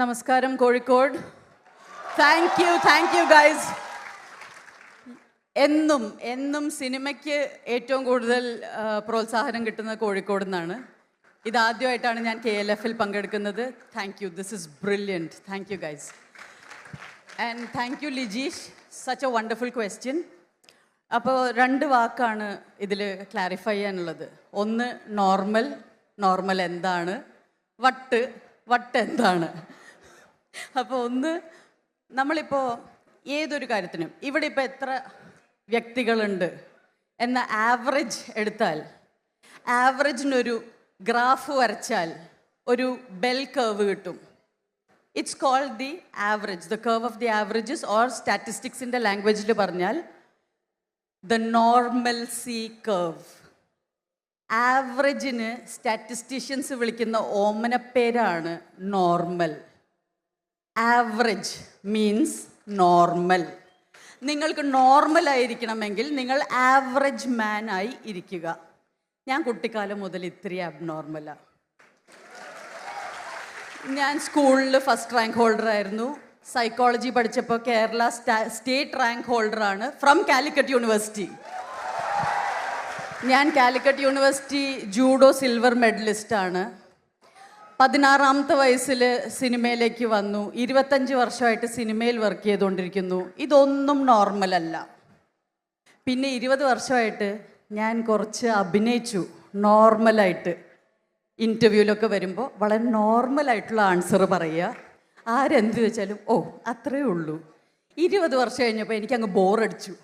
നമസ്കാരം Kozhikode. Thank you thank you guys എന്നും എന്നും സിനിമയ്ക്ക് ഏറ്റവും കൂടുതൽ പ്രോത്സാഹനം കിട്ടുന്നത് കോഴിക്കോട് നിന്നാണ്. ഇതാദ്യമായിട്ടാണ് ഞാൻ കെ എൽ എഫിൽ പങ്കെടുക്കുന്നത്. Thank you this is brilliant thank you guys and thank you Lijeesh such a wonderful question അപ്പോൾ രണ്ട് വാക്കാണ് ഇതിൽ ക്ലാരിഫൈ ചെയ്യാനുള്ളത്. ഒന്ന് നോർമൽ നോർമൽ എന്താണ്? വട്ട്. വട്ട് എന്താണ്? അപ്പോൾ ഒന്ന് നമ്മളിപ്പോൾ ഏതൊരു കാര്യത്തിനും ഇവിടെ ഇപ്പോൾ എത്ര വ്യക്തികളുണ്ട് എന്ന ആവറേജ് എടുത്താൽ ആവറേജിനൊരു ഗ്രാഫ് വരച്ചാൽ ഒരു ബെൽ കർവ് കിട്ടും. It's called the average the curve of the averages or സ്റ്റാറ്റിസ്റ്റിക്സിന്റെ ലാംഗ്വേജിൽ പറഞ്ഞാൽ ദ നോർമൽ സി കർവ് ആവറേജിന് സ്റ്റാറ്റിസ്റ്റീഷ്യൻസ് വിളിക്കുന്ന ഓമനപ്പേരാണ് നോർമൽ ആവറേജ് മീൻസ് നോർമൽ നിങ്ങൾക്ക് നോർമൽ ആയിരിക്കണമെങ്കിൽ നിങ്ങൾ ആവറേജ് മാൻ ആയി ഇരിക്കുക. ഞാൻ കുട്ടിക്കാലം മുതൽ ഇത്രയും അബ്നോർമലാണ് ഞാൻ സ്കൂളിൽ ഫസ്റ്റ് റാങ്ക് ഹോൾഡർ ആയിരുന്നു. സൈക്കോളജി പഠിച്ചപ്പോൾ കേരള സ്റ്റേറ്റ് റാങ്ക് ഹോൾഡറാണ് ഫ്രം കാലിക്കറ്റ് യൂണിവേഴ്സിറ്റി ഞാൻ കാലിക്കറ്റ് യൂണിവേഴ്സിറ്റി ജൂഡോ സിൽവർ മെഡലിസ്റ്റാണ് പതിനാറാമത്തെ വയസ്സിൽ സിനിമയിലേക്ക് വന്നു. ഇരുപത്തഞ്ച് വർഷമായിട്ട് സിനിമയിൽ വർക്ക് ചെയ്തുകൊണ്ടിരിക്കുന്നു. ഇതൊന്നും നോർമലല്ല പിന്നെ ഇരുപത് വർഷമായിട്ട് ഞാൻ കുറച്ച് അഭിനയിച്ചു. നോർമലായിട്ട് ഇന്റർവ്യൂവിലൊക്കെ വരുമ്പോൾ വളരെ നോർമലായിട്ടുള്ള ആൻസർ പറയുക. ആരെന്ത് വെച്ചാലും ഓ അത്രേ ഉള്ളൂ. ഇരുപത് വർഷം കഴിഞ്ഞപ്പോൾ എനിക്കങ്ങ് ബോറടിച്ചു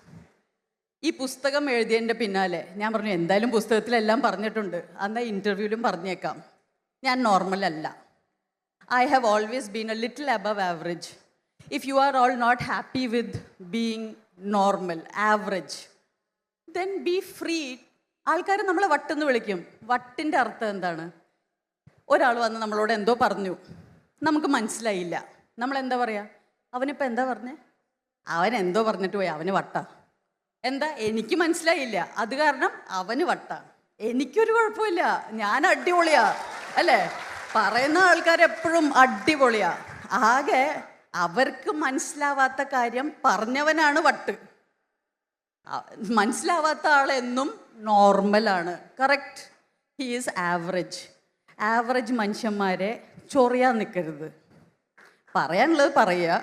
ഈ പുസ്തകം എഴുതിയതിന്റെ പിന്നാലെ ഞാൻ പറഞ്ഞു എന്തായാലും പുസ്തകത്തിലെല്ലാം പറഞ്ഞിട്ടുണ്ട്. അന്നാ ഇന്റർവ്യൂവിലും പറഞ്ഞേക്കാം. ഞാൻ നോർമൽ അല്ല. I have always been a little above average if you are all not happy with being normal average then be free ആൾക്കാർ നമ്മളെ വട്ടെന്ന് വിളിക്കും. വട്ടിന്റെ അർത്ഥം എന്താണ്? ഒരാൾ വന്ന് നമ്മളോട് എന്തോ പറഞ്ഞു. നമുക്ക് മനസ്സിലായില്ല. നമ്മൾ എന്താ പറയുക അവനിപ്പോൾ എന്താ പറഞ്ഞേ? അവൻ എന്തോ പറഞ്ഞിട്ട് പോയി. അവന് വട്ട. എന്താ? എനിക്ക് മനസ്സിലായില്ല. അത് കാരണം അവന് വട്ട. എനിക്കൊരു കുഴപ്പമില്ല. ഞാൻ അടിപൊളിയാ. അല്ലേ? പറയുന്ന ആൾക്കാർ എപ്പോഴും അടിപൊളിയാ. ആകെ അവർക്ക് മനസ്സിലാവാത്ത കാര്യം പറഞ്ഞവനാണ് വട്ട്. മനസ്സിലാവാത്ത ആളെന്നും നോർമലാണ്. Correct? He is average average മനുഷ്യന്മാരെ ചൊറിയാൻ നിൽക്കരുത് പറയാനുള്ളത് പറയുക.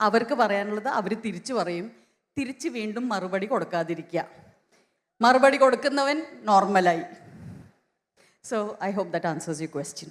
അവർക്ക് പറയാനുള്ളത് അവർ തിരിച്ചു പറയും. തിരിച്ച് വീണ്ടും മറുപടി കൊടുക്കാതിരിക്കുക. മറുപടി കൊടുക്കുന്നവൻ നോർമലായി. So I hope that answers you question